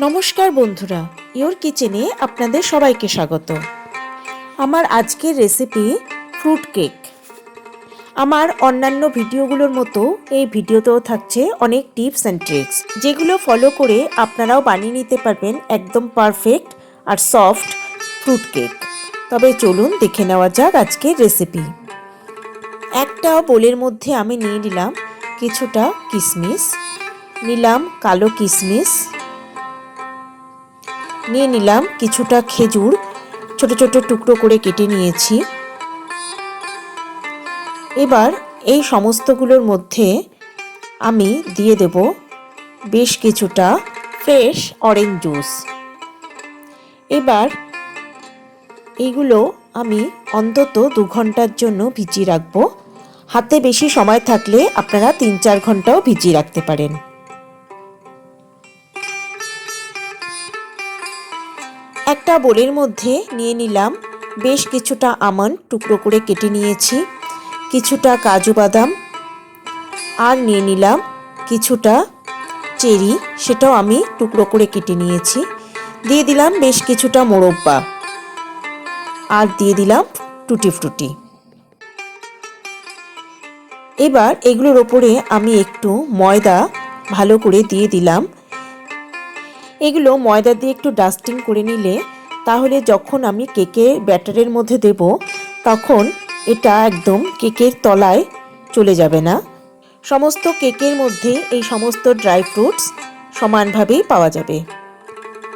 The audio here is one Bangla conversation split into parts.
নমস্কার বন্ধুরা, ইওর কিচেনে আপনাদের সবাইকে স্বাগত। আমার আজকের রেসিপি ফ্রুট কেক আমার অন্যান্য ভিডিওগুলোর মতো এই ভিডিওতেও থাকছে অনেক টিপস অ্যান্ড ট্রিক্স যেগুলো ফলো করে আপনারাও বানিয়ে নিতে পারবেন একদম পারফেক্ট আর সফট ফ্রুট কেক তবে চলুন দেখে নেওয়া যাক আজকের রেসিপি একটা বোলের মধ্যে আমি নিয়ে নিলাম কিছুটা কিশমিশ নিলাম কালো কিশমিশ নিয়ে নিলাম কিছুটা খেজুর। ছোট ছোট টুকরো করে কেটে নিয়েছি। এবার এই সমস্তগুলোর মধ্যে আমি দিয়ে দেব বেশ কিছুটা ফ্রেশ অরেঞ্জ জুস। এবার এইগুলো আমি অন্তত দু ঘণ্টার জন্য ভিজিয়ে রাখব। হাতে বেশি সময় থাকলে আপনারা তিন চার ঘন্টাও ভিজিয়ে রাখতে পারেন। একটা বোলের মধ্যে নিয়ে নিলাম বেশ কিছুটা আমন্ড টুকরো করে কেটে নিয়েছি, কিছুটা কাজু বাদাম আর নিয়ে নিলাম কিছুটা চেরি, সেটাও আমি টুকরো করে কেটে নিয়েছি। দিয়ে দিলাম বেশ কিছুটা মোরব্বা আর দিয়ে দিলাম টুটি ফ্রুটি। এবার এগুলোর ওপরে আমি একটু ময়দা ভালো করে দিয়ে দিলাম। এগুলো ময়দা দিয়ে একটু ডাস্টিং করে নিলে তাহলে যখন আমি কেকের ব্যাটারের মধ্যে দেব, তখন এটা একদম কেকের তলায় চলে যাবে না। সমস্ত কেকের মধ্যে এই সমস্ত ড্রাই ফ্রুটস সমানভাবেই পাওয়া যাবে।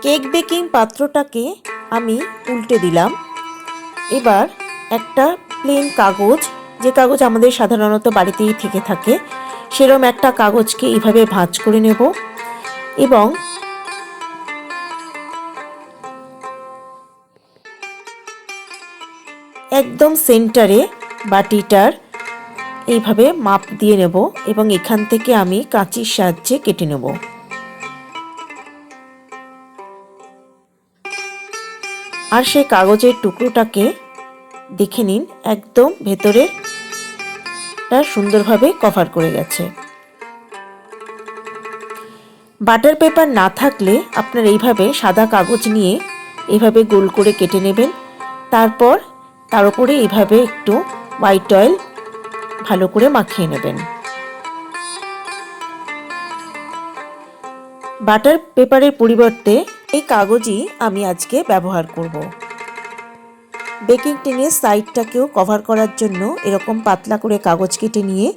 কেক বেকিং পাত্রটাকে আমি উল্টে দিলাম। এবার একটা প্লেন কাগজ, যে কাগজ আমাদের সাধারণত বাড়িতেই থেকে থাকে, সেরম একটা কাগজকে এইভাবে ভাঁজ করে নেব এবং একদম সেন্টারে বাটিটার এইভাবে মাপ দিয়ে নেব এবং এখান থেকে আমি কাঁচির সাহায্যে কেটে নেব। আর সেই কাগজের টুকরোটাকে দেখে নিন, একদম ভেতরে সুন্দরভাবে কভার করে গেছে। বাটার পেপার না থাকলে আপনার এইভাবে সাদা কাগজ নিয়ে এইভাবে গোল করে কেটে নেবেন। তারপর তার উপরে এইভাবে একটু হোয়াইট অয়েল ভালো করে মাখিয়ে নেবেন। বাটার পেপারের পরিবর্তে এই কাগজই আমি আজকে ব্যবহার করব। বেকিং টিনের সাইডটাকেও কভার করার জন্য এরকম পাতলা করে কাগজ কেটে নিয়ে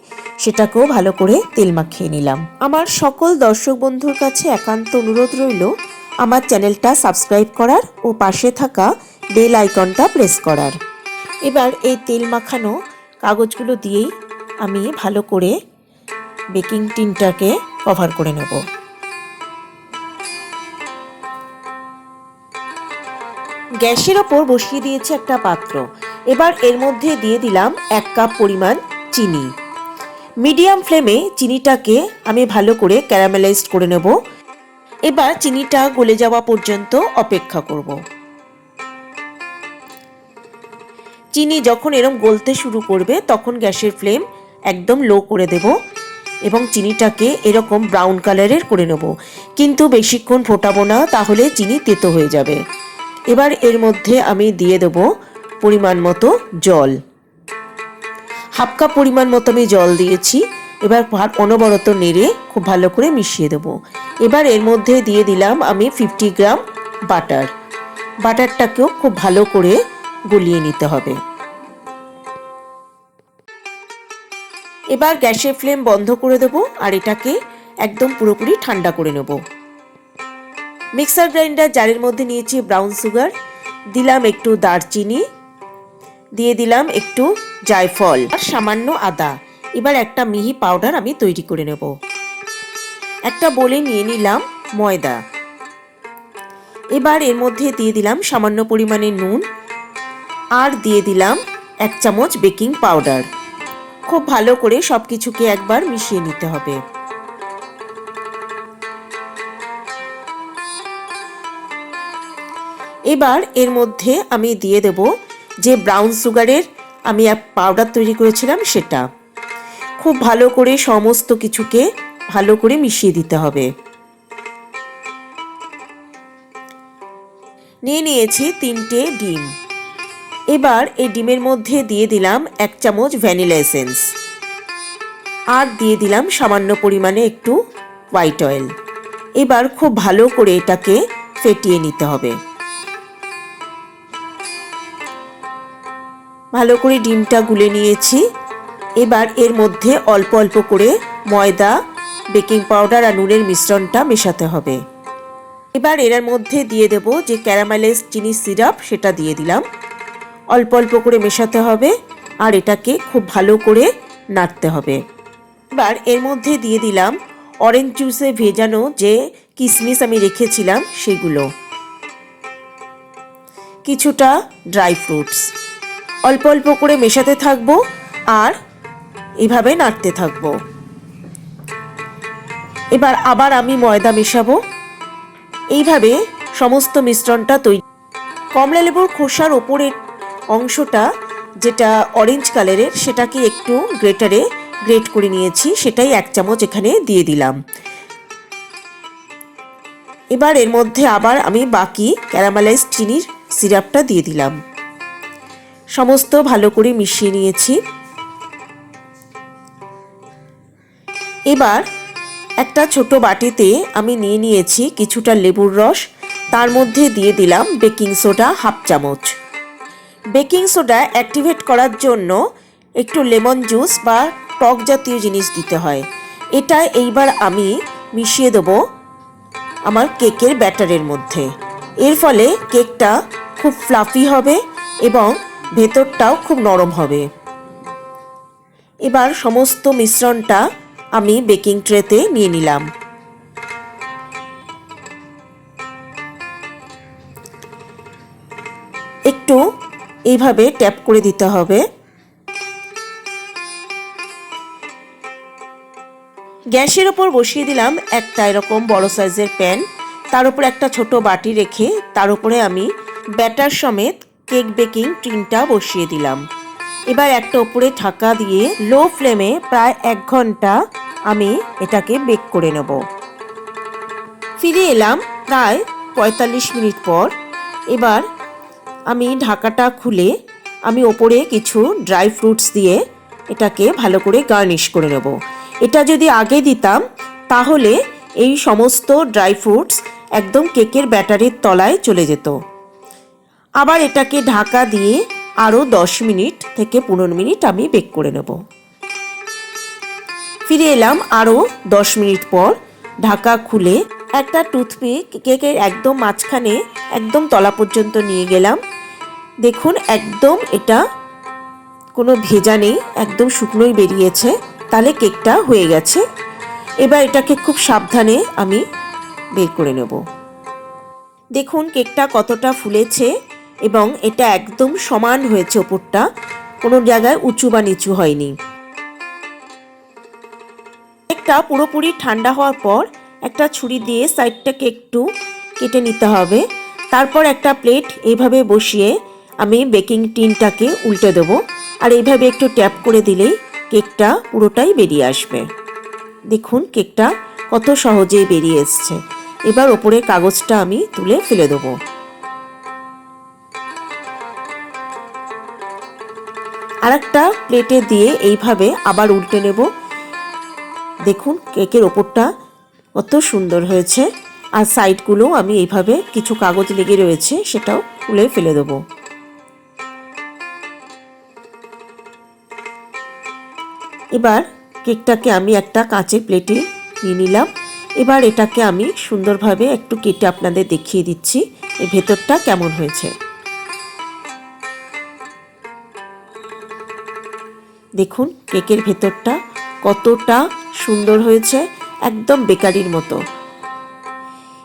সেটাকেও ভালো করে তেল মাখিয়ে নিলাম। আমার সকল দর্শক বন্ধুর কাছে একান্ত অনুরোধ রইল, আমার চ্যানেলটা সাবস্ক্রাইব করার ও পাশে থাকা বেল আইকনটা প্রেস করার। এবার এই তেল মাখানো কাগজগুলো দিয়েই আমি ভালো করে বেকিং টিনটাকে কভার করে নেব। গ্যাসের ওপর বসিয়ে দিয়েছি একটা পাত্র। এবার এর মধ্যে দিয়ে দিলাম এক কাপ পরিমাণ চিনি। মিডিয়াম ফ্লেমে চিনিটাকে আমি ভালো করে ক্যারামেলাইজড করে নেব। এবার চিনিটা গলে যাওয়া পর্যন্ত অপেক্ষা করব। চিনি যখন এরম গলতে শুরু করবে, তখন গ্যাসের ফ্লেম একদম লো করে দেব এবং চিনিটাকে এরকম ব্রাউন কালারের করে নেব। কিন্তু বেশিক্ষণ ফোটাবো না, তাহলে চিনি তেতো হয়ে যাবে। এবার এর মধ্যে আমি দিয়ে দেব পরিমাণ মতো জল। হাফ কাপ পরিমাণ মতো আমি জল দিয়েছি। এবার অনবরত নেড়ে খুব ভালো করে মিশিয়ে দেব। এবার এর মধ্যে দিয়ে দিলাম আমি ফিফটি গ্রাম বাটার বাটারটাকেও খুব ভালো করে গলিয়ে নিতে হবে। এবার গ্যাসের ফ্লেম বন্ধ করে দেব আর এটাকে একদম পুরোপুরি ঠান্ডা করে নেব। মিক্সার গ্রাইন্ডার জারের মধ্যে নিয়েছি ব্রাউন সুগার, দিলাম একটু দারচিনি, দিয়ে দিলাম একটু জায়ফল আর সামান্য আদা। এবার একটা মিহি পাউডার আমি তৈরি করে নেব। একটা বলে নিয়ে নিলাম ময়দা। এবার এর মধ্যে দিয়ে দিলাম সামান্য পরিমাণে নুন আর দিয়ে দিলাম এক চামচ বেকিং পাউডার। খুব ভালো করে সব কিছুকে একবার মিশিয়ে নিতে হবে। এবার এর মধ্যে আমি দিয়ে দেব যে ব্রাউন সুগারের আমি এক পাউডার তৈরি করেছিলাম সেটা। খুব ভালো করে সমস্ত কিছুকে ভালো করে মিশিয়ে দিতে হবে। নিয়ে নিয়েছি তিনটে ডিম। এবার এই ডিমের মধ্যে দিয়ে দিলাম এক চামচ ভ্যানিলা এসেন্স। আর দিয়ে দিলাম সামান্য পরিমাণে একটু হোয়াইট অয়েল। এবার খুব ভালো করে এটাকে ফেটিয়ে নিতে হবে। ভালো করে ডিমটা গুলে নিয়েছি। এবার এর মধ্যে অল্প অল্প করে ময়দা, বেকিং পাউডার আর নুনের মিশ্রণটা মেশাতে হবে। এবার এর মধ্যে দিয়ে দেব যে ক্যারামেলাইজ চিনি সিরাপ, সেটা দিয়ে দিলাম। অল্প অল্প করে মেশাতে হবে আর এটাকে খুব ভালো করে নাড়তে হবে। এবার এর মধ্যে দিয়ে দিলাম অরেঞ্জ জুসে ভেজানো যে কিশমিশ আমি রেখেছিলাম সেগুলো। কিছুটা ড্রাই ফ্রুটস অল্প অল্প করে মেশাতে থাকব আর এভাবে নাড়তে থাকব। এবার আবার আমি ময়দা মেশাবো। এইভাবে সমস্ত মিশ্রণটা তৈরি। কমলা লেবুর খোসার ওপরের অংশটা যেটা অরেঞ্জ কালারের সেটাকে একটু গ্রেটারে গ্রেট করে নিয়েছি, সেটাই এক চামচ এখানে দিয়ে দিলাম। এবার এর মধ্যে আবার আমি বাকি ক্যারামেলাইজ চিনির সিরাপটা দিয়ে দিলাম। সমস্ত ভালো করে মিশিয়ে নিয়েছি। এবার একটা ছোট বাটিতে আমি নিয়ে নিয়েছি কিছুটা লেবুর রস, তার মধ্যে দিয়ে দিলাম বেকিং সোডা হাফ চামচ। বেকিং সোডা অ্যাক্টিভেট করার জন্য একটু লেমন জুস বা টক জাতীয় জিনিস দিতে হয়। এটা এইবার আমি মিশিয়ে দেবো আমার কেকের ব্যাটারের মধ্যে। এর ফলে কেকটা খুব ফ্লাফি হবে এবং ভেতরটাও খুব নরম হবে। এবার সমস্ত মিশ্রণটা আমি বেকিং ট্রেতে নিয়ে নিলাম। এইভাবে ট্যাপ করে দিতে হবে। গ্যাসের ওপর বসিয়ে দিলাম একটা এরকম বড় সাইজের প্যান। তার উপর একটা ছোট বাটি রেখে তার উপরে আমি ব্যাটার সমেত কেক বেকিং টিনটা বসিয়ে দিলাম। এবার একটা উপরে ঢাকা দিয়ে লো ফ্লেমে প্রায় এক ঘণ্টা আমি এটাকে বেক করে নেব। ফিরে এলাম প্রায় পঁয়তাল্লিশ মিনিট পর। এবার আমি ঢাকাটা খুলে আমি ওপরে কিছু ড্রাই ফ্রুটস দিয়ে এটাকে ভালো করে গার্নিশ করে নেব। এটা যদি আগে দিতাম, তাহলে এই সমস্ত ড্রাই ফ্রুটস একদম কেকের ব্যাটারির তলায় চলে যেত। আবার এটাকে ঢাকা দিয়ে আরও দশ মিনিট থেকে পনেরো মিনিট আমি বেক করে নেব। ফিরে এলাম আরও দশ মিনিট পর ঢাকা খুলে একটা টুথপিক, কেকের একদম মাঝখানে একদম তলা পর্যন্ত নিয়ে গেলাম। দেখুন, একদম এটা কোনো ভেজা নেই, একদম শুকনোই বেরিয়েছে। তাহলে কেকটা হয়ে গেছে। এবার এটাকে খুব সাবধানে আমি বের করে নেব। দেখুন, কেকটা কতটা ফুলেছে এবং এটা একদম সমান হয়েছে ওপরটা। কোনো জায়গায় উঁচু বা নিচু হয়নি। কেকটা পুরোপুরি ঠান্ডা হওয়ার পর একটা ছুরি দিয়ে সাইডটাকে একটু কেটে নিতে হবে। তারপর একটা প্লেট এইভাবে বসিয়ে আমি বেকিং টিনটাকে উল্টে দেবো। আর এইভাবে একটু ট্যাপ করে দিলেই কেকটা পুরোটাই বেরিয়ে আসবে। দেখুন কেকটা কত সহজেই বেরিয়ে এসছে। এবার ওপরে কাগজটা আমি তুলে ফেলে দেবো। আর একটা প্লেটে দিয়ে এইভাবে আবার উল্টে নেব। দেখুন কেকের ওপরটা কত সুন্দর হয়েছে। আর সাইডগুলো আমি এইভাবে কিছু কাগজ লেগে রয়েছে সেটাও খুলে ফেলে দেবো। এবার কেকটাকে আমি একটা কাঁচের প্লেটে নিয়ে নিলাম। এবার এটাকে আমি সুন্দরভাবে একটু কেটে আপনাদের দেখিয়ে দিচ্ছি এই ভেতরটা কেমন হয়েছে। দেখুন, কেকের ভেতরটা কতটা সুন্দর হয়েছে, একদম বেকারির মতো।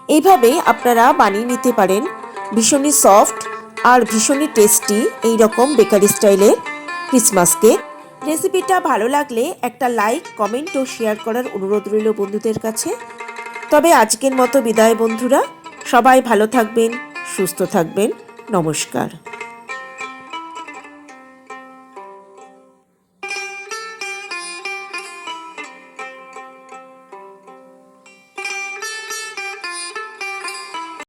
এইভাবে আপনারা বানিয়ে নিতে পারেন। ভীষণই সফট আর ভীষণই টেস্টি এই রকম বেকারি স্টাইলের ক্রিসমাস কেক রেসিপিটা ভালো লাগলে একটা লাইক, কমেন্ট ও শেয়ার করার অনুরোধ রইল বন্ধুদের কাছে। তবে আজকের মতো বিদায় বন্ধুরা, সবাই ভালো থাকবেন, সুস্থ থাকবেন, নমস্কার।